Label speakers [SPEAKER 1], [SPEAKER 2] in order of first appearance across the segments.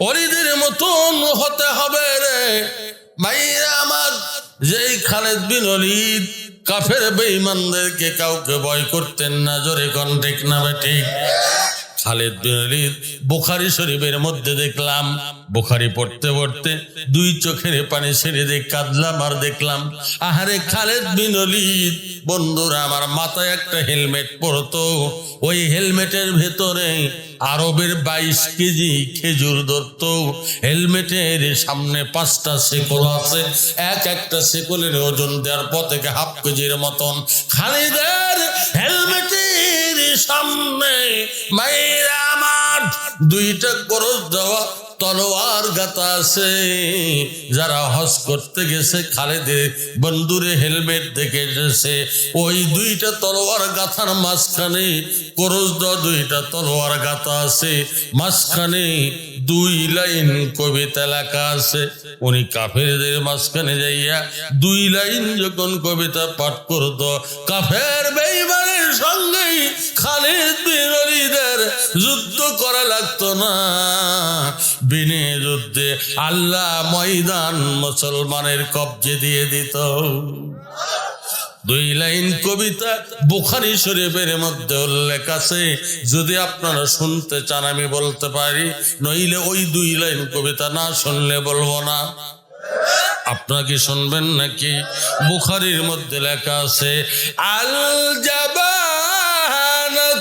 [SPEAKER 1] অলিদের মতন হতে হবে রে। ভাইরা আমার, যেই খালেদ বিন অলিদ, কাফের বেঈমানদেরকে কাউকে ভয় করতেন না, জোরে কন ঠিক না ঠিক? খালেদ বিন অলিদ বুখারি শরীফের মধ্যে দেখলাম। বুখারি পড়তে পড়তে দুই চোখের পানি ছেড়ে দিয়ে কাঁদলাম আর দেখলাম, আহারে খালেদ বিন বন্ধুরা আমার মাথায় একটা হেলমেট পরতো। ওই হেলমেটের ভেতরে আরবের বাইশ কেজি খেজুর ধরত। হেলমেটের সামনে পাঁচটা শেকল আছে, এক একটা শেকলের ওজন দেওয়ার পর থেকে হাফ কেজির মতন। খালিদের হেলমেটের সামনে মায়েরা আমার। দুইটা করস দেওয়া, তলোয়ার গাতা আছে। যারা হজ করতে গেছে, খালেদে বন্ধুরে হেলমেট দেখে এসেছে। ওই দুইটা তলোয়ার গাথার মাঝখানে করজ দুইটা তলোয়ার গাথা আছে। মাঝখানে দুই লাইন কবিতা লেখা আছে। উনি কাফেরদের মাঝখানে যাইয়া দুই লাইন যখন কবিতা পাঠ করত, কাফের বেইমানের সঙ্গেই খালিদ বিন ওয়ালিদের যুদ্ধ করা লাগতো না। বিনে যুদ্ধে আল্লাহ ময়দান মুসলমানের কবজে দিয়ে দিত। দুই লাইন কবিতা বুখারি শরীফের মধ্যে উল্লেখ আছে, যদি আপনারা শুনতে চান আমি বলতে পারি, নইলে ওই দুই লাইন কবিতা না শুনলে বলব না। আপনারা কি শুনবেন নাকি? বুখারির মধ্যে লেখা আছে আল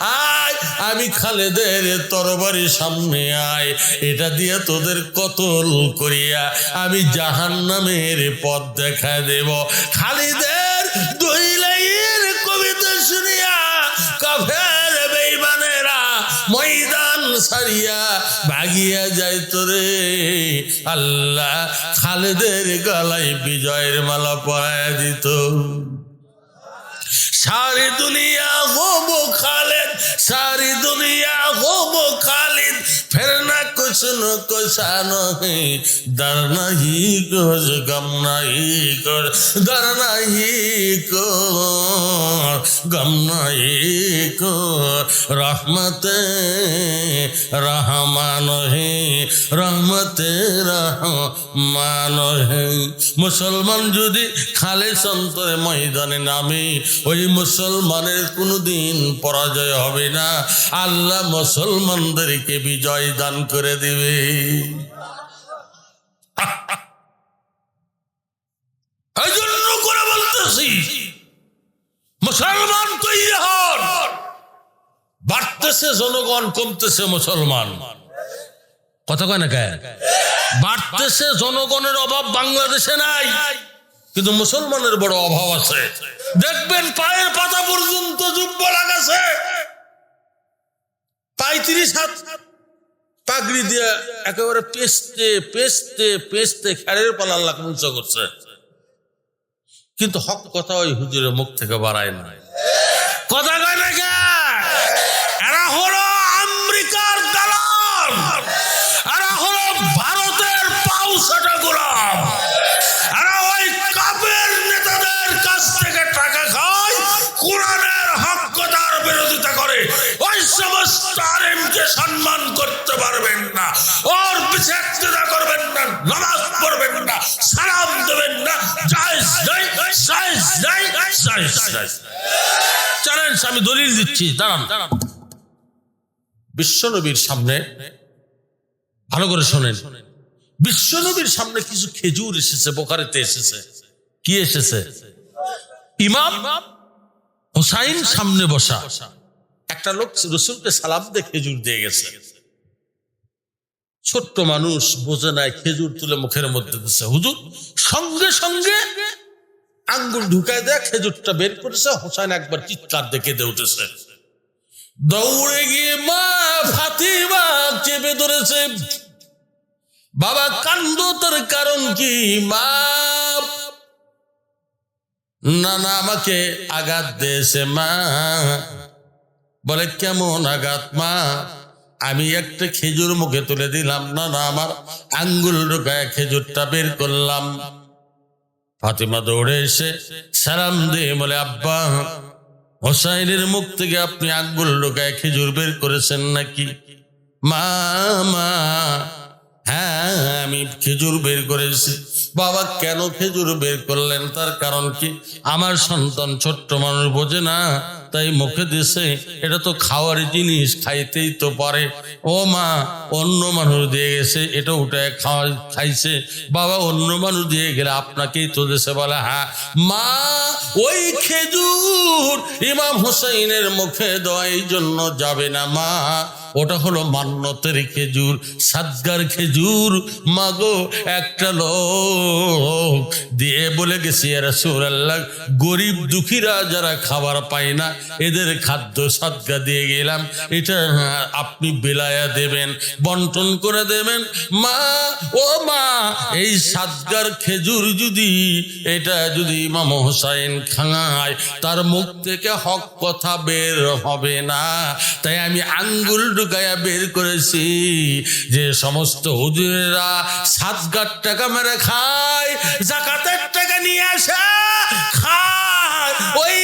[SPEAKER 1] আয়, আমি খালেদের তরবারি সামনে আয়। এটা দিয়ে তোদের কতল করিয়া আমি জাহান নামের পথ দেখা দেব। খালিদের দুই লাইনের কবিতা শুনিয়া কাফের বেঈমানেরা ময়দান সারিয়া ভাগিয়া যায় তোরে। আল্লাহ খালেদের গলায় বিজয়ের মালা পরায় দিত। সারি দুনিয়া গোবো খালেদ সারি দুনিয়া গোবো খালিদ ফেরনা खालिद फिर न कुछ न कुछ नहीं डर नहीं कुछ गम नहीं कुछ डर नहीं को गम नहीं को रहमत रहमान है रहमत রহমান হে মুসলমান যদি খালে সন্তরে ময়দানে নামে ওই মুসলমানের কোনোদিন পরাজয় হবে না আল্লাহ মুসলমানদেরকে বিজয় দান করে দিবে। মুসলমান তৈরি হন বাড়তেছে জনগণ, কমতেছে মুসলমান। বাড়তেছে জনগণের অভাব বাংলাদেশে নাই, কিন্তু মুসলমানের বড় অভাব আছে। দেখবেন পায়ের পাতা পর্যন্ত যুব্য লাগাছে। পঁয়ত্রিশ হাত পাগড়ি দিয়ে একেবারে পেস্তে পেস্তে পেস্তে খেরের পালা আল্লাহ করছে। কিন্তু হক কথা ওই হুজুরের মুখ থেকে বাড়ায় না। কথা করতে পারবেন না। ওর পিছে একটিদা করবেন না, নামাজ পড়বেন না, সালাম দেবেন না, জায়েজ নাই জায়েজ নাই জায়েজ নাই। চ্যালেঞ্জ আমি দলিল দিচ্ছি, দাঁড়ান। বিশ্বনবীর সামনে, ভালো করে শোনেন। বিশ্বনবীর সামনে কিছু খেজুর এসেছে, বোকারেতে এসেছে। কি এসেছে? ইমাম হোসাইন সামনে বসা। একটা লোক রসুলকে সালাম দিয়ে খেজুর দিয়ে গেছে। ছোট্ট মানুষ বোঝে নাই খেজুর তুলে মুখের মধ্যে দিচ্ছে হুজুর, সঙ্গে সঙ্গে আঙ্গুল ঢুকায় দেয় খেজুরটা বের করেছে, হোসাইন একবার চিৎকার দেখে দিয়ে উঠেছে। দৌড়ে গিয়ে মা ফাতিমা চেপে ধরেছে। বাবা, কান্দ, তোর কারণ কি? মা না না আমাকে আঘাত দিয়েছে, মা। বলে, কেমন আঘাত, মা? আমি একটা খেজুর মুখে তুলে দিলাম, না না, আমার আঙ্গুল ঢোকায় খেজুরটা বের করলাম। ফাতিমা দৌড়ে এসে সালাম দিয়ে বলে, আব্বা, হোসাইনের মুখ থেকে আপনি আঙ্গুল ঢোকায় খেজুর বের করেছেন নাকি? মা মা হ্যাঁ আমি খেজুর বের করেছি। বাবা, কেন খেজুর বের করলেন? তার কারণ কি? আমার সন্তান ছোট্ট মানুষ বোঝে না। তাই মুখে দিছে, এটা তো খাওয়ার জিনিস, খাইতেই তো পারে। ও মা, অন্য মানুষ দিয়ে গেছে, এটা উঠে খাওয়া খাইছে। বাবা, অন্য মানুষ দিয়ে গেলে আপনাকেই তো দেশে বলে হ্যাঁ। মা, ওই খেজুর ইমাম হুসাইনের মুখে দেওয়া এই জন্য যাবে না, মা। ওটা হলো মান্যতের খেজুর সাদগার খেজুর। মাগো, একটা লোক দিয়ে বলে গেছি রাসূলুল্লাহ, গরিব দুঃখীরা যারা খাবার পায় না, এদের খাদ্য সাদগা দিয়ে গেলাম। এটা আপনি বেলায়া দেবেন, বন্টন করে দেবেন। মা, ও মা, এই সাদগার খেজুর যদি, এটা যদি ইমাম হোসাইন খাঙায়, তার মুখ থেকে হক কথা বের হবে না। তাই আমি আঙ্গুল ঢুকাইয়া বের করেছি। যে সমস্ত হুজুরেরা সাতগার টাকা মেরে খায়, জাকাতের টাকা নিয়ে আসে, খায়। ওই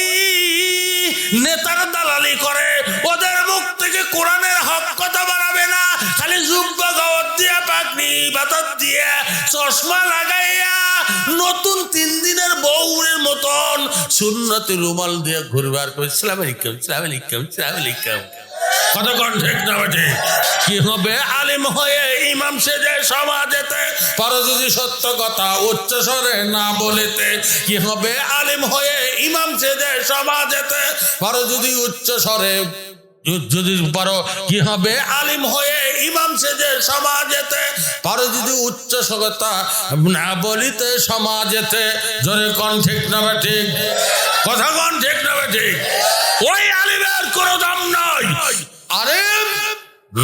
[SPEAKER 1] নেতার দালালি করে, ওদের মুখ থেকে কোরআনের হক কথা বাড়াবে না। খালি দিয়া পাকনি দিয়া, চশমা লাগাইয়া নতুন তিন দিনের বউরের মতন সুন্নতি রুমাল দিয়ে ঘুরবার করে আলাইকুম, সালাম আলাইকুম। কতক্ষণ ঠিক না বেটে কি হবে? আলিম হয়ে ইমাম সেজে সমাজেতে। পারো যদি সত্য কথা উচ্চ না বলিতে, কি হবে? আলিম হয়ে ইমাম সেজে সমাজেতে। পারো যদি উচ্চ যদি পারো, কি হবে? আলিম হয়ে ইমাম সেজে সমাজেতে। পারো যদি উচ্চ সগতা না বলিতে সমাজেতে, জোরে কন ঠিক না ঠিক কথা কন ঠিক না ঠিক ওই আলিমের কোনো দাম নাই। আরে,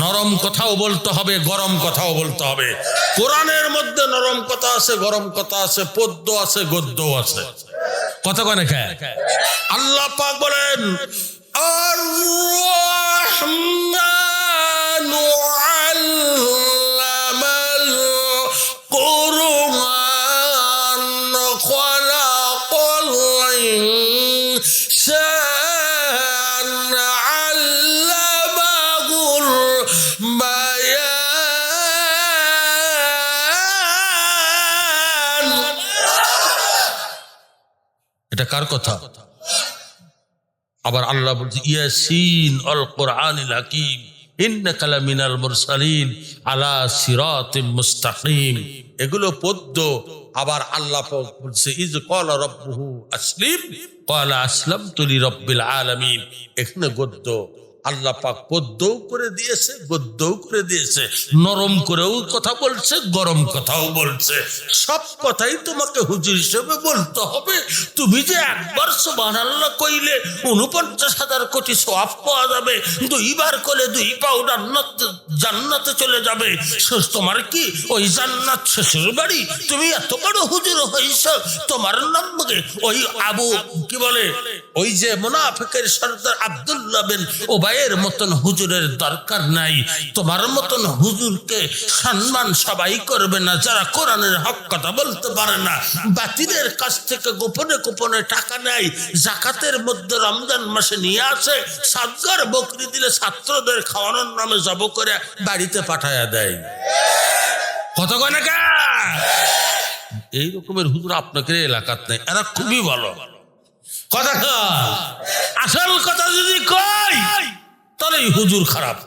[SPEAKER 1] নরম কথাও বলতে হবে, গরম কথাও বলতে হবে। কোরআনের মধ্যে নরম কথা আছে, গরম কথা আছে, পদ্য আছে, গদ্য আছে। কথা কনে খায় আল্লাহ পাক বলেন, আর এটা কার কথা? আবার আল্লাহ বলছে, ইয়াসিন অল কোরআন হাকিম ইন্নাকালা মিনাল মুরসালিন আলা সিরাতিম মুস্তাকিম। এগুলো পদ্য। আবার আল্লাহ বলছে, ইজ কল রব্বুহু আসলিম কল আসলাম তুলি রব্বিল আলামিন। এখানে গদ্য। আল্লাহ পাক পদ্যও করে দিয়েছে, গদ্যও করে দিয়েছে। নরম করেও কথা বলছে, গরম কথাও বলছে। সব কথাই তোমাকে হুজুর হিসেবে বলতে হবে। তুমি যে একবার সুবহানাল্লাহ কইলে উনপঞ্চাশ হাজার কোটি সওয়াব পাওয়া যাবে, দুইবার করলে দুই পাও জান্নাত জান্নাতে চলে যাবে। তোমার কি? ওই জান্নাত শ্বশুর বাড়ি। তুমি এত বড় হুজুর হইছ, তোমার নাম ওই আবু, কি বলে? ওই যে মুনাফিকের সর্দার আব্দুল্লাহ বিন ওবাইয়ের মতন হুজুরের দরকার নাই। তোমার মতন হুজুরকে সম্মান সবাই করবে না, যারা কোরআনের হক কথা বলতে পারে না। বাতিলের কাছ থেকে গোপনে গোপনে টাকা নেয়, জাকাতের মধ্যে রমজান মাসে নিয়ে আসে, সাতগার বকরি দিলে ছাত্রদের খাওয়ানোর নামে জব করে বাড়িতে পাঠায়া দেয়। কত কয় এই রকমের হুজুর আপনাকে এলাকাত নেই, এরা খুবই ভালো। কথা আসল কথা যদি কই তাহলে হুজুর খারাপ।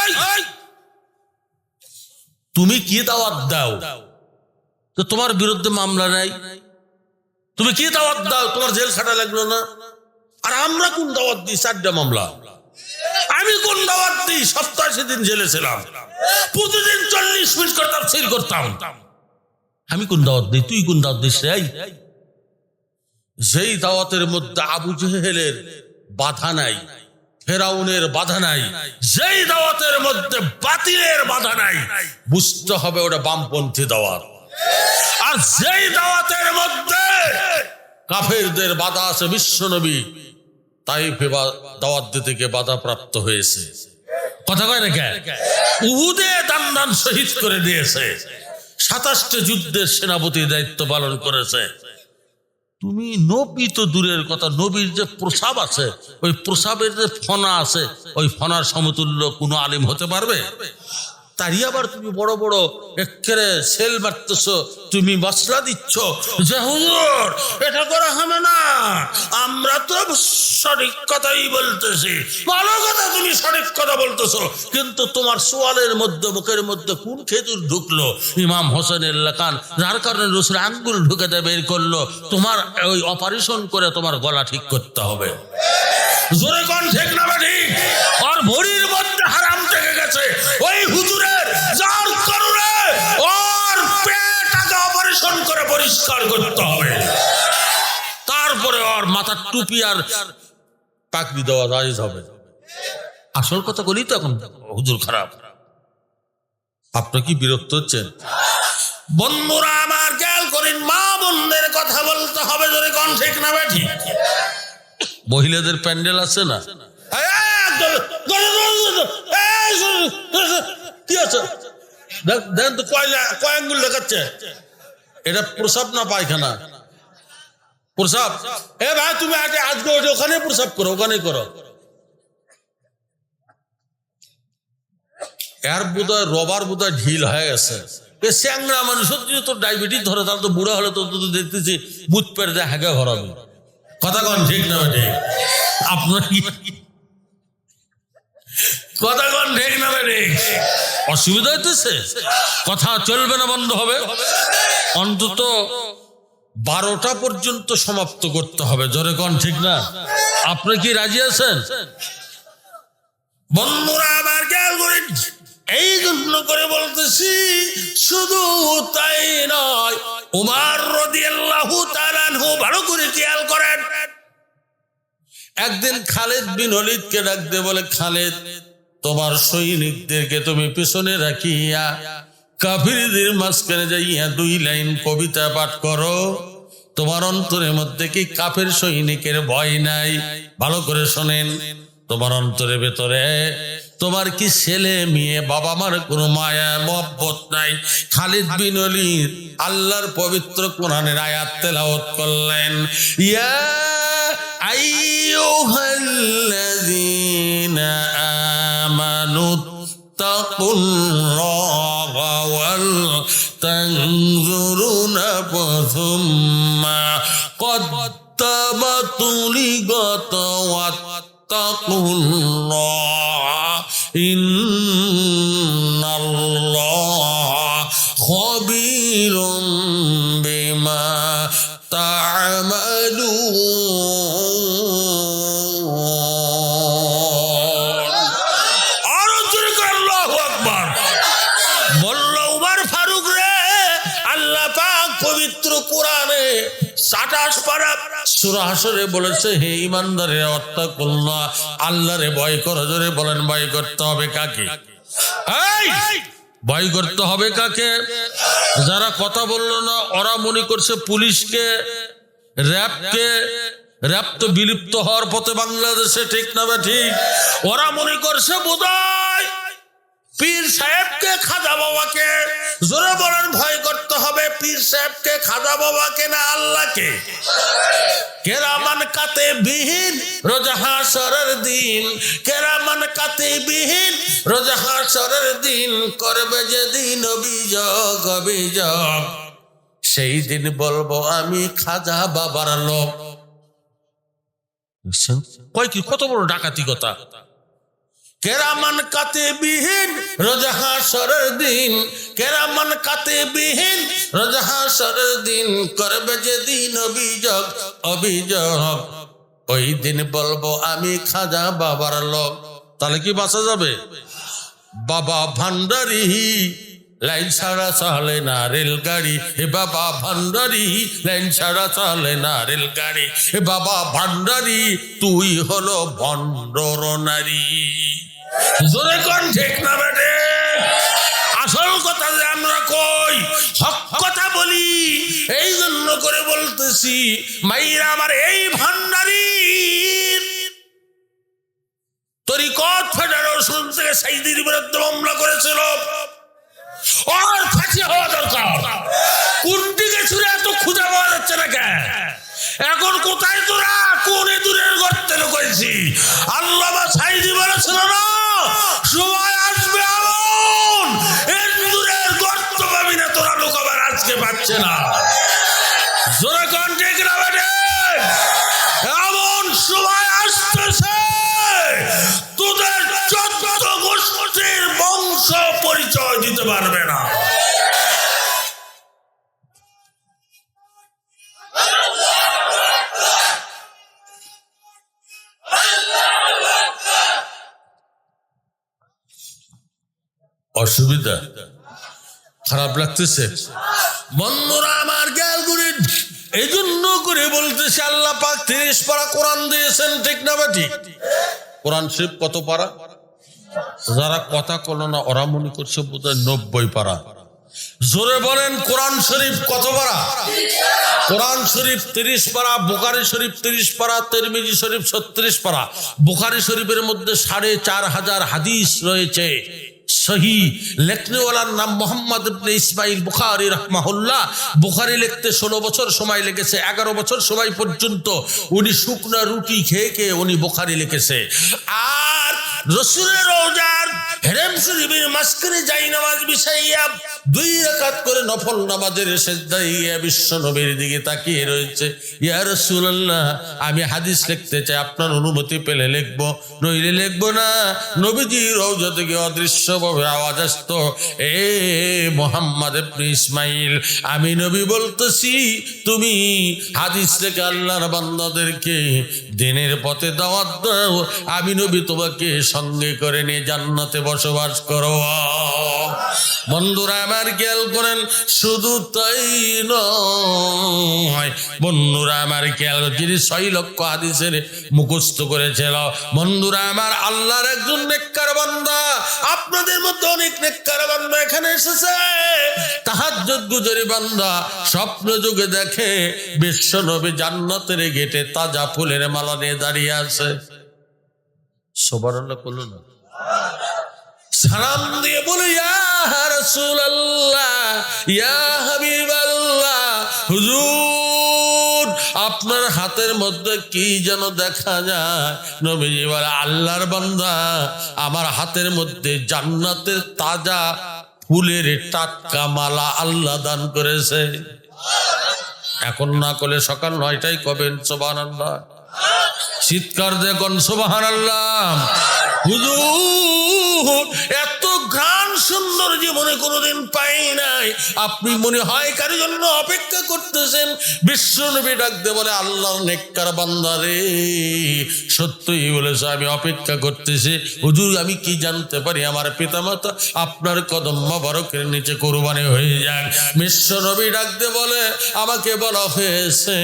[SPEAKER 1] এই, এই। তুমি কি দাওয়াত দাও? তো তোমার বিরুদ্ধে মামলা নাই। তুমি কি দাওয়াত দাও? তোমার জেল খাটা লাগল না? আর আমরা কোন দাওয়াত দিই? চারটা মামলা। আমি কোন দাওয়াত দিই? সপ্তাহে সেদিন জেলে ছিলাম। প্রতিদিন চল্লিশ মিনিট করতাম সিল করতাম। আমি কোন দাওয়াত দিই? তুই কোন দাওয়াত দিস? যেই দাওয়াতের মধ্যে আবু জেহেলের বাধা নাই, ফেরাউনের বাধা নাই, যেই দাওয়াতের মধ্যে বাতিলের বাধা নাই, বুঝতে হবে ওটা বামপন্থী দাওয়াত। আর যেই দাওয়াতের মধ্যে কাফেরদের বাধা আছে বিশ্বনবী তাইফে বা- দাওয়াত দিতে গিয়ে বাধা প্রাপ্ত হয়েছে। কথা কয় না উহুদে দান দান শহীদ করে দিয়েছে। সাতাশটি যুদ্ধের সেনাপতি দায়িত্ব পালন করেছে। তুমি নবী তো দূরের কথা, নবীর যে প্রসাব আছে, ওই প্রসাবের যে ফনা আছে, ওই ফনার সমতুল্য কোনো আলিম হতে পারবে? তারই আবার তুমি বড় বড় একেবারে সেল মারতেছ, তুমি মশলা দিচ্ছ। যে হুজুর, এটা করা হবে না। আমরা তো সঠিক কথাই বলতেছি। ভালো কথা তুমি সঠিক কথা বলতেছো। কিন্তু তোমার সোয়ালের মধ্যে মুখের মধ্যে কোন খেজুর ঢুকলো? ইমাম হোসেনের লেখান, যার কারণে রসুল আঙ্গুল ঢুকেতে বের করল। তোমার ওই অপারেশন করে তোমার গলা ঠিক করতে হবে। জোরে কোন ঠিক না ঠিক আর ভরির মধ্যে গেছে। ওই হুজুরের যার কারণে ওর পেট আগে অপারেশন করে পরিষ্কার করতে হবে। তারপরে ওর মাথার টুপি আর পাকড়ি দেওয়া জায়েজ হবে। আসল কথা বলি তো এখন, হুজুর খারাপ। আপনি কি বিরক্ত হচ্ছেন? বন্ধুরা, আমার খেয়াল করেন, মা বোনদের কথা বলতে হবে যদি কোন ঠিক না বেঠি মহিলাদের প্যান্ডেল আছে না? কি আছে? দেখেন তো কয় আঙ্গুল দেখাচ্ছে? এটা প্রসাব না পায়খানা? প্রসাব? এ ভাই, তুমি আজকে আজকে ওটা ওখানে প্রসাব করো ওখানে করো। এর বোধহয় রবার বোধহয় ঢিল হয়ে গেছে। এ স্যাংরা মানুষ, সত্যি তো ডায়াবেটিস ধরে, তাহলে তো বুড়া হলে তো দেখতেছি বুথ পেরে দেয় হ্যাঁ ভরাবে কথা কন, ঠিক না, ঠিক? আপনার কথা কন ঠিক না ঠিক? অসুবিধা হইতেছে? কথা চলবে না, বন্ধ হবে। অন্তত বারোটা পর্যন্ত সমাপ্ত করতে হবে। জোরে কন, ঠিক না? আপনি কি রাজি আছেন? বন্ধুরা, আবার খেয়াল করেন, এই জন্য করে বলতেছি, শুধু তাই নয়, উমার রদিয়াল্লাহু তাআলাহু ভালো করে খেয়াল করেন। একদিন খালেদ বিন ওলিদকে ডাক দিয়ে বলে, খালেদ তোমার সৈনিকদেরকে তুমি পিছনে রাখিয়া কাফিরদের মাঝখানে যাইয়া দুই লাইন কবিতা পাঠ করো। তোমার অন্তরের মধ্যে কি কাফের সৈনিকের ভয় নাই? ভালো করে শোনেন। তোমার অন্তরের ভেতরে তোমার কি ছেলে, মেয়ে, বাবা মার কোনো মায়া, মহব্বত নাই? খালিদ বিন ওলিদ আল্লাহর পবিত্র কোরআনের আয়াত তেলাওয়াত করলেন, ইয়া আইয়ুহাল্লাযীনা সূরা হাসরে বলেছে, হে ইমানদারে ইমানদারের অত্যাকুল্লাহ আল্লাহরে ভয় করো, জোরে বলেন, ভয় করতে হবে কাকে? ভয় করতে হবে কাকে? যারা কথা বলল না, ওরা মনে করছে পুলিশকে, র্যাবকে, র্যাব তো বিলুপ্ত হওয়ার পথে বাংলাদেশে ঠিক না ঠিক? ওরা মনে করছে বোধহয় পীর সাহেবকে খাজা বাবাকে। জোরে বলেন, ভয় করতে হবে পীর সাহেবকে, খাজা বাবাকে না আল্লাহকে। কেরামান কাতে বিহীন রোজা হাসরের দিন, কেরামান কাতে বিহীন রোজা হাসরের দিন করবে যেদিন অভিযোগ অভিযোগ। সেই দিন বলব আমি খাজা বাবার লোক। কয় কি? কত বড় ডাকাতি কথা? কেরামান কাতে বিহীন রোজাহা সরের দিন, কেরামান কাতে বিহীন রোজাহা সরের দিন করবে যেদিন অভিযোগ অভিযোগ। ওই দিন বলব, আমি খাজা বাবার লোক। তাহলে কি বাঁচা যাবে? বাবা ভান্ডারি, লাইন ছাড়া চলে না রেলগাড়ি। হে বাবা ভান্ডারি, লাইন ছাড়া চলে না রেলগাড়ি। হে বাবা ভান্ডারি, তুই হলো ভণ্ডর নারী। জোরে কোন, ঠিক না বেটে? আসল কথা যে আমরা কই, হক কথা বলি এই জন্য করে বলতেছি, মাইরা আমার এই ভান্ডারি তরিকত ফেডারেশন থেকে সাইদির বিরুদ্ধে মামলা করেছিল। ওর ফাঁসি হওয়া দরকার। ছুড়ে এত খুঁজে পাওয়া যাচ্ছে না কেন এখন কোথায় তোরা? কোন দূরের গর্তে লুকাইছি আল্লাহ সাইদি বলেছিল না? সময় আসবে আগুন। এর দূরের গর্ত পাবি না তোরা লোকবার আজকে পাচ্ছে না। জোরে কন্টেক্ট না বেটে এমন সময় অসুবিধা খারাপ লাগতেছে। বন্ধুরা, আমার করে এই জন্য করে বলতেছে, আল্লাহ পাক তিরিশ পারা কোরআন দিয়েছেন, ঠিক না বাটি কোরআন শরীফ কত পারা? যারা কথা কলো না, ওরা মনে করছে বোধহয় নব্বই পারা। জোরে বলেন, কোরআন শরীফ কত পারা? কোরআন শরীফ তিরিশ পারা, বুখারি শরীফ তিরিশ পারা, তেরমিজি শরীফ ছত্রিশ পারা। বুখারি শরীফের মধ্যে সাড়ে চার হাজার হাদিস রয়েছে। সহি লেখনেওয়ালার নাম মোহাম্মদ ইবনে ইসমাইল বুখারি রহমাহুল্লাহ। বুখারি লিখতে ষোলো বছর সময় লেগেছে, এগারো বছর সময় পর্যন্ত উনি শুকনা রুটি খেয়ে খেয়ে উনি বুখারি লিখেছে। আর রসুলের রোজার হেরেম শরীফের মাস্করে যাই নামাজ বিছাইয়া দুই রাকাত করে নফল নামাজের সেজদাইয়া বিশ্ব নবীর দিকে তাকিয়ে রয়েছে। ইয়া রাসূলুল্লাহ, আমি হাদিস লিখতে চাই, আপনার অনুমতি পেলে লিখব। নইলে লিখব না। নবীজি রওজা থেকে অদৃশ্যভাবে আওয়াজ আসতো, এ মোহাম্মদ ইবনে ইসমাইল, আমি নবী বলতেছি, তুমি হাদিস থেকে আল্লাহর বান্দাদেরকে দিনের পথে দাওয়াত দাও, আমি নবী তোমাকে সঙ্গে করে নিয়ে জান্নাতে বসবাস করো বন্ধুরা আমার খেয়াল করেন, শুধু তাই নয়। বন্ধুরা আমার খেয়াল, যিনি ছয় লক্ষ হাদিসের মুখস্থ করেছিল, বন্ধুরা আমার আল্লাহর একজন নেককার বান্দা, আপনাদের মধ্যে অনেক নেককার বান্দা এখানে এসেছে। তাহার গুজরি বান্দা, স্বপ্ন যুগে দেখে বিশ্ব নবী জান্নাতের গেটে তাজা ফুলের মালা নিয়ে দাঁড়িয়ে আছে। সবার করল না। সালাম দিয়ে বলে হাবিবাল্লাহ, হুজুর, আপনার হাতের মধ্যে কি যেন দেখা যায়? নবীজি আল্লাহর বান্দা, আমার হাতের মধ্যে জান্নাতের তাজা ফুলের টাটকা মালা আল্লাহ দান করেছে। এখন না করলে সকাল নয়টাই কবেন সোবান আল্লাহ চিৎকার দেখুন সোবাহান আল্লাহ হুজুর গান সুন্দর জীবনে কোনোদিন পাই নাই। আপনি মনে হয় কার জন্য অপেক্ষা করতেছেন? বিশ্ব নবী ডাকতে বলে, আল্লাহর নেককার বান্দারে সত্যই বলেছে, আমি অপেক্ষা করতেছি। হুজুর, আমি কি জানতে পারি? আমার পিতামাতা আপনার কদম মোবারকের নিচে কোরবানি হয়ে যান। বিশ্ব নবী ডাকতে বলে, আমাকে বলা হয়েছে,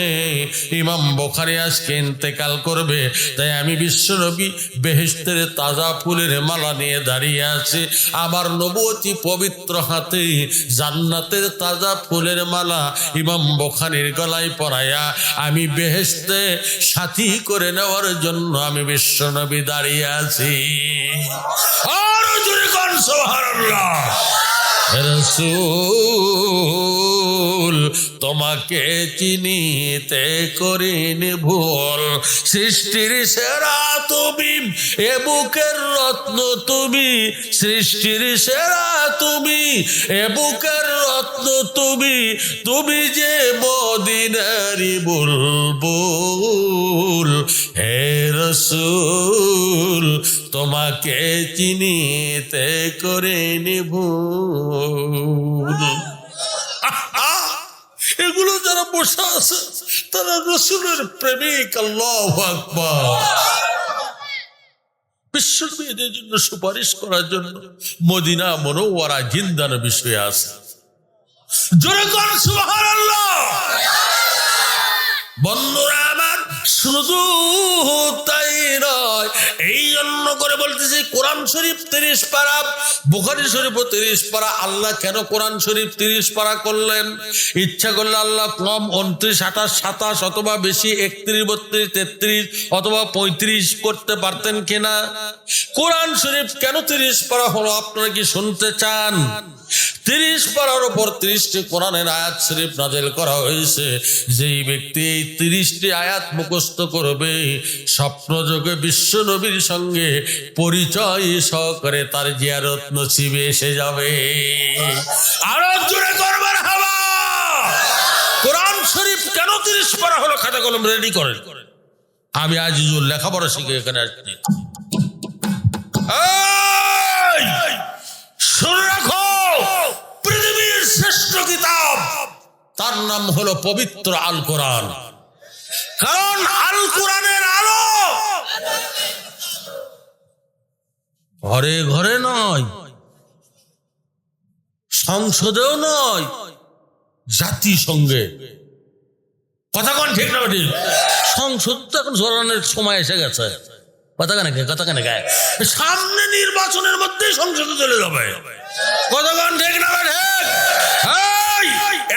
[SPEAKER 1] ইমাম বোখারি আজকে ইন্তেকাল করবে। তাই আমি বিশ্ব নবী বেহেস্তের তাজা ফুলের মালা নিয়ে দাঁড়িয়ে আছি। আমার নবতী পবিত্র হাতে জান্নাতের তাজা ফুলের মালা ইমাম বখানির গলায় পরায়া আমি বেহেস্তে সাথী করে নেওয়ার জন্য আমি বিশ্বনবী দাঁড়িয়ে আছি। আর জোরে কোন সুবহানাল্লাহ। রসুল তোমাকে চিনিতে করিনি ভুল। সৃষ্টির সেরা তুমি, এ বুকের রত্ন তুমি। সৃষ্টির সেরা তুমি, এ বুকের রত্ন তুমি। তুমি যে মদিনারি বুলবুল, হে রসুল, তোমাকে চিনিতে করে নিভুল আহা! এগুলো যারা বসে আছে, তারা রসুলের প্রেমিক, আল্লাহ জন্য সুপারিশ করার জন্য মদিনা মনোয়ারা জিন্দার বিষয়ে আছে। বন্ধুরা আমার, শুধু তাই নয় এই জন্য করে বলতেছি, কোরআন শরীফ তিরিশ পারা, বুখারি শরীফ তিরিশ পারা। আল্লাহ কেন কোরআন শরীফ তিরিশ পারা করলেন? ইচ্ছা করলে আল্লাহ কম উনত্রিশ, আঠাশ, সাতাশ অথবা বেশি একত্রিশ, বত্রিশ, তেত্রিশ অথবা পঁয়ত্রিশ করতে পারতেন কিনা? কোরআন শরীফ কেন তিরিশ পারা হলো? আপনারা কি শুনতে চান? তিরিশ পারার উপর তিরিশটি কোরআনের আয়াত শরীফ নাজেল করা হয়েছে। যেই ব্যক্তি এই তিরিশটি আয়াত মুখস্থ করবে, স্বপ্নযোগে বিশ্ব নবীর সঙ্গে পরিচয় সহকারে তার জিয়ারত নসিবে এসে যাবে। আরও জোরে করবার হাওয়া কোরআন শরীফ কেন তিরিশ পারা হলো? খাতা কলম রেডি করেন। আমি আজিজুল লেখাপড়া শিখে এখানে আসছি। তার নাম হলো পবিত্র আল কোরআন। কারণ আল কোরআনের আলো ঘরে ঘরে নয়, সংসদেও নয় জাতিসংঘে কথা কোন ঠিক না সংসদ তো এখন জোরানোর সময় এসে গেছে। কথা কেন কথা কেন গায়ে সামনে নির্বাচনের মধ্যেই সংসদে চলে যাবে। কতক্ষণ ঠিক না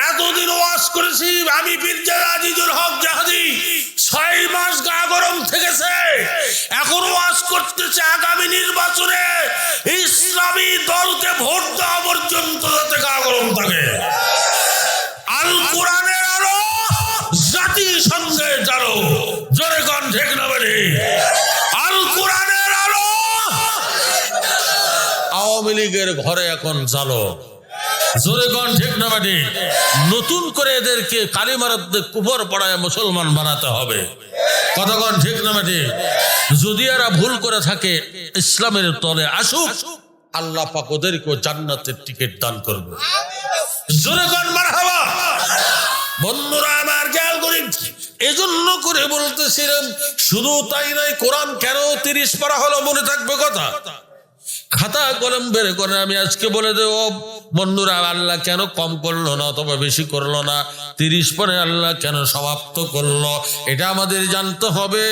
[SPEAKER 1] এতদিন ওয়াজ করেছি, আমি পীরজাদ আজিজুল হক জাহাদি। ছয় মাস গা গরম থেকেছে। এখন ওয়াজ করতেছে আগামী নির্বাচনে ইসলামী দলকে ভোট দেওয়া পর্যন্ত যাতে গা গরম থাকে। আল কোরআনের আলো জাতিসংঘে জানো জোরে কন, ঠিক না আল কোরআনের আলো আওয়ামী লীগের ঘরে এখন জালো। জোরে বেরে নতুন করে এদেরকে কালিমারাতে কুফর পড়ায় মুসলমান বানাতে হবে। কতক্ষণ ঠিক না বেটে? যদি এরা ভুল করে থাকে, ইসলামের তলে আসুক, আল্লাহ পাক ওদেরকেও জান্নাতের টিকিট দান করবে। জোরে কন মারহাবা। বন্ধুরা, আমার খেয়াল করি এজন্য করে বলতেছিলাম, শুধু তাই নয়, কোরআন কেন তিরিশ পারা হলো মনে থাকবে কথা? খাতা কলম বের করে আমি আজকে বলে দেব, বন্ধুরা, আল্লাহ কেন কম করল না অথবা বেশি করল না? তিরিশ পরে আল্লাহ কেন সমাপ্ত করল? এটা আমাদের জানতে হবে।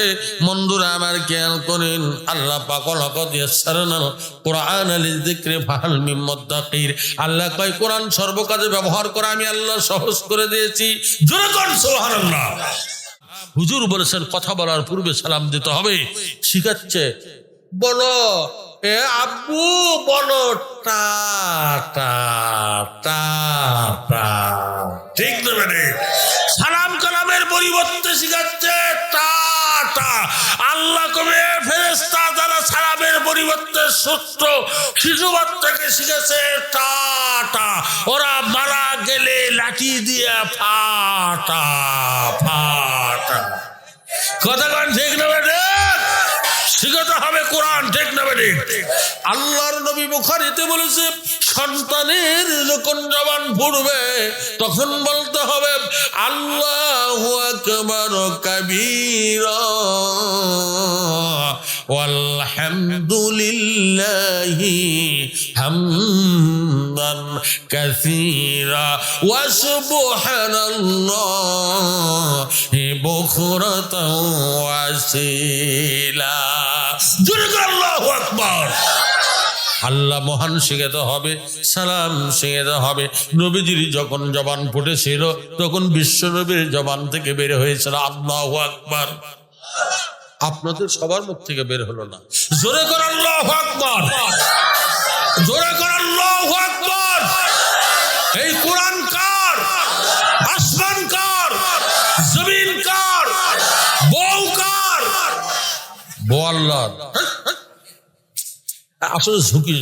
[SPEAKER 1] বন্ধুরা, আমার খেয়াল করেন, আল্লাহ পাকল কোরআন আল্লাহ কয়, কোরআন সর্বকাজে ব্যবহার করে আমি আল্লাহ সহজ করে দিয়েছি। জোরে হুজুর বলেছেন, কথা বলার পূর্বে সালাম দিতে হবে। শিখাচ্ছে, বলো এ আব্বু, বলো, টা টা ঠিক মানে সালাম কালামের পরিবর্তে শিখাচ্ছে, টা টা। আল্লাহ কবে ফেরেস্তা যারা সালামের পরিবর্তে সূত্র শিশু বাচ্চাকে শিখেছে, টা টা। ওরা মারা গেলে লাঠি দিয়ে ফাটা ফাটা কথা কন কোরআন, ঠিক না ঠিক আল্লাহর নবী বুখারিতে বলেছে, সন্তানের যখন জবান ফুটবে, তখন বলতে হবে, আল্লাহ আকবর কবির আলহামদুলিল্লাহি হাম حمدا كثيرا وسبحان الله بكرة واسيلا جرق الله أكبر আল্লাহ মহান শিখাতে হবে সালাম শিখাতে হবে নবীজির যখন জবান ফুটেছিল তখন বিশ্ব নবীর জবান থেকে বের হয়েছিল আল্লাহ আকবার আপনাদের সবার মুখ থেকে বের হলো না জোরে কর আল্লাহ আকবার জোরে কর বউ আসলে ঝুঁকি,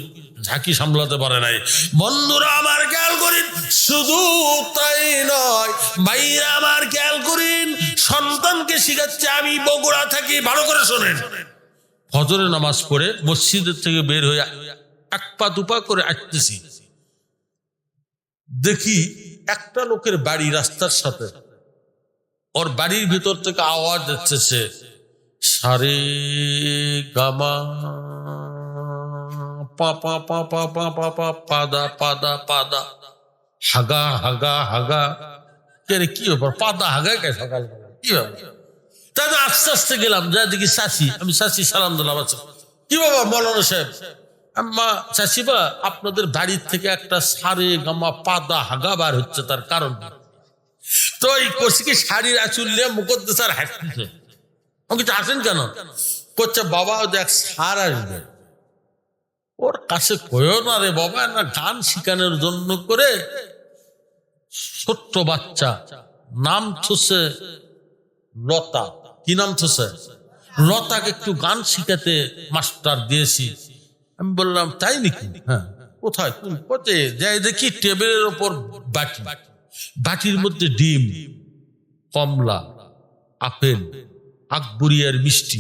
[SPEAKER 1] ঝাঁকি সামলাতে পারে নাই। বন্ধুরা, আমার খেয়াল শুধু তাই নয় আমার খেয়াল সন্তানকে শিখাচ্ছে, আমি বগুড়া থাকি, ভালো করে শোনেন। ফজরের নামাজ পড়ে মসজিদের থেকে বের হয়ে এক পা দুপা করে আসতেছি দেখি একটা লোকের বাড়ি রাস্তার সাথে। ওর বাড়ির ভিতর থেকে আওয়াজ যাচ্ছে সারে গামা। পা পা পা পা পা পা পা, পাদা পাদা পাদা। হাগা হাগা হাগা। কে রে, কি ব্যাপার? পাদা, হাগা কে সকাল? কি ব্যাপার? তাই আস্তে আস্তে গেলাম, যা দেখি চাষি আমি চাষি সালাম দিলাম আচ্ছা। কি বাবা মৌলানা সাহেব। আম্মা চাষিবা আপনাদের বাড়ির থেকে একটা সারে গামা, পাদা, হাগা বার হচ্ছে তার কারণ? তো এই কষিকে শাড়ির আঁচুল নিয়ে মুকদ্দেশার হাসতেছে আমি কিছু আসেন কেন? করছে বাবা দেখ, সার আসবে। ওর কাছে কয়েও না রে বাবা, না গান শিখানোর জন্য করে ছোট্ট বাচ্চা, নাম থুসে লতা। কি নাম থুসে লতাকে একটু গান শিখাতে মাস্টার দিয়েছি। আমি বললাম, তাই নাকি? হ্যাঁ কোথায়? কোথায় যাই দেখি টেবিলের ওপর বাটি। বাটির মধ্যে ডিম, কমলা, আপেল আকবরিয়ার মিষ্টি।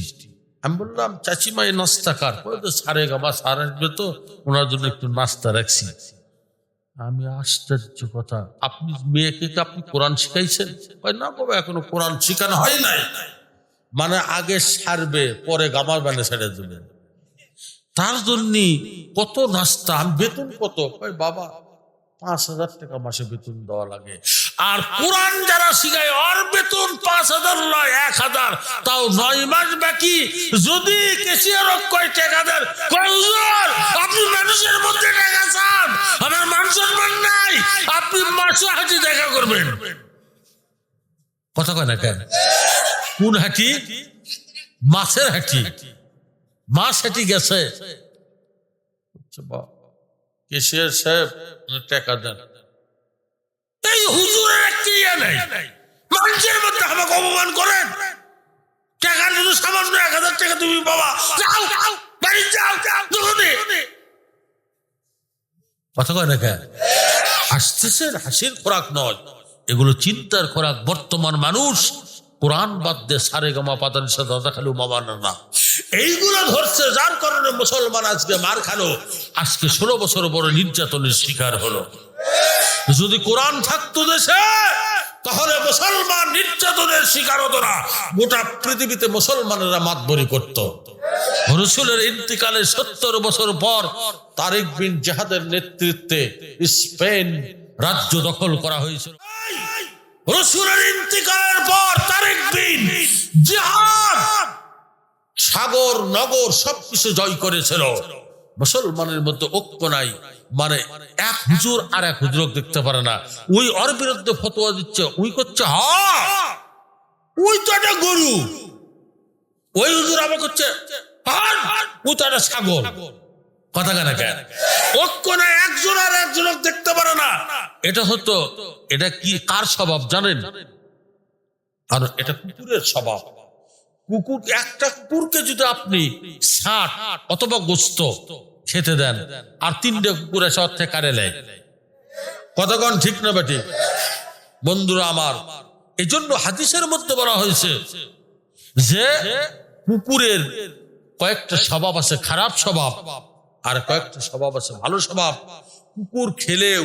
[SPEAKER 1] আমি বললাম চাচিমা এই নাস্তা কার? তো সারে গামা সার আসবে তো ওনার জন্য একটু নাস্তা রাখছি। আমি আশ্চর্য কথা, আপনি মেয়েকে কি আপনি কোরআন শিখাইছেন? না বাবা এখনও কোরআন শিখানো হয় নাই। মানে আগে সারবে, পরে গামার বানে ছেড়ে দেবেন তার জন্য কত নাস্তা, আমি বেতন কত? বাবা, পাঁচ হাজার টাকা মাসে বেতন দেওয়া লাগে। আর কোরআন যারা শিখায় ওর বেতন পাঁচ হাজার নয় এক হাজার। তাও নয় মাস বাকি। যদি কেসিয়ার কয় টাকা দেন কয় হুজুর, আপনি মানুষের মধ্যে টাকা চান আমার মান সম্মান নাই আপনি মাসে হাঁটি দেখা করবেন। কথা কয় না কেন? কোন হাঁটি? মাছের হাঁটি। মাছ হাঁটি গেছে। আচ্ছা, বাহ। কেশিয়ার সাহেব টাকা দেন। এই হুজুরের একটা ইয়ে মানুষের মধ্যে আমাকে অপমান করেন। টাকার জন্য সামান্য এক হাজার টাকা তুমি বাবা, যাও, বাড়ি যাও যাও কথা কয় না কেন হাসতেছেন হাসির খোরাক নয়। এগুলো চিন্তার খোরাক। বর্তমান মানুষ কোরআন বাদ দিয়ে সারে গামা পাতার সাথে দাদা খালু মামানা না। এইগুলো ধরছে, যার কারণে মুসলমান আজকে মার খালো। আজকে ষোলো বছর বড় নির্যাতনের শিকার হলো। যদি কোরআন থাকতো দেশে, তাহলে মুসলমান নির্যাতনের শিকার হতো না গোটা পৃথিবীতে মুসলমানেরা মাতবরি করত। রসুলের সত্তর বছর পর তারিক বিন জাহাদের নেতৃত্বে স্পেন রাজ্য দখল করা হয়েছিল। রসুলের ইন্তিকালের পর তারিক বিন সাগর, নগর সবকিছু জয় করেছিল। মুসলমানের মধ্যে ঐক্য নাই। মানে এক হুজুর আর এক হুজুর দেখতে পারে না। ওই ওর বিরুদ্ধে ফতোয়া দিচ্ছে, ওই করছে, হ, ওই তো একটা গরু। ওই হুজুর আবার করছে ওই তো একটা ছাগল। কথা কেন কেন ঐক্য নাই একজন আর একজন দেখতে পারে না। এটা হতো, এটা কি, কার স্বভাব জানেন? আর এটা কুকুরের স্বভাব। কুকুর, একটা কুকুরকে যদি আপনি ষাট অথবা গোস্ত খেতে দেন। আর তিনটে কুকুর এসে অর্থে কারে নেয়। কতক্ষণ ঠিক না বেটি? বন্ধুরা আমার এই জন্য হাদিসের মধ্যে বলা হয়েছে যে কুকুরের কয়েকটা স্বভাব আছে, খারাপ স্বভাব আর কয়েকটা স্বভাব আছে ভালো স্বভাব। কুকুর খেলেও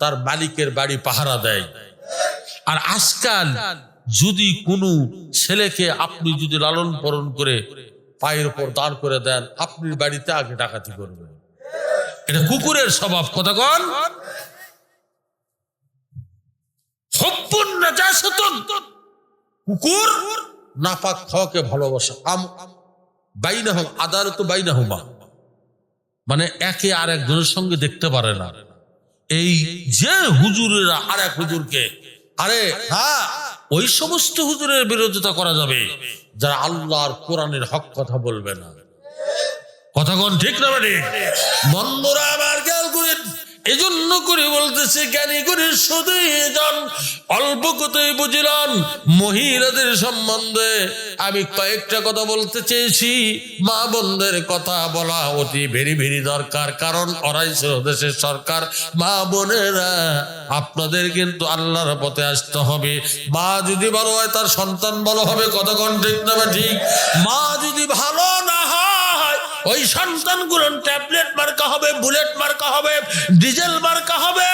[SPEAKER 1] তার মালিকের বাড়ি পাহারা দেয়। আর আজকাল যদি কোনো ছেলেকে আপনি যদি লালন পালন করে পায়ের উপর দাঁড় করে দেন আপনি বাড়িতে আগে ডাকাতি করবেন এটা কুকুরের স্বভাব কতক্ষণ কুকুর নাপাক খাওয়াকে ভালোবাসে। আম বাইনাহুম, আদালত বাইনাহুমা। মানে একে আর একজনের সঙ্গে দেখতে পারে না। এই যে হুজুরেরা আর এক হুজুরকে, আরে হ্যাঁ ওই সমস্ত হুজুরের বিরোধিতা করা যাবে। যারা আল্লাহর কোরআনের হক কথা বলবে না। কথা কোন ঠিক না মানে বন্ধুরা আবার খেয়াল করেন। এজন্য করে বলতেছে, জ্ঞানী করে জন অল্প কথাই বুঝিলাম, মহিলাদের সম্বন্ধে আমি কয়েকটা কথা বলতে চেয়েছি। মা বোনদের কথা বলা অতি ভেরি ভেরি দরকার, কারণ ওরাই দেশের সরকার। মা বোনেরা, আপনাদের কিন্তু আল্লাহর পথে আসতে হবে। মা যদি ভালো হয়, তার সন্তান ভালো হবে কতক্ষণ ঠিক না ঠিক? মা যদি ভালো না হয়, ওই সন্তানগুলো ট্যাবলেট মার্কা হবে, বুলেট মার্কা হবে ডিজেল বার্কা হবে।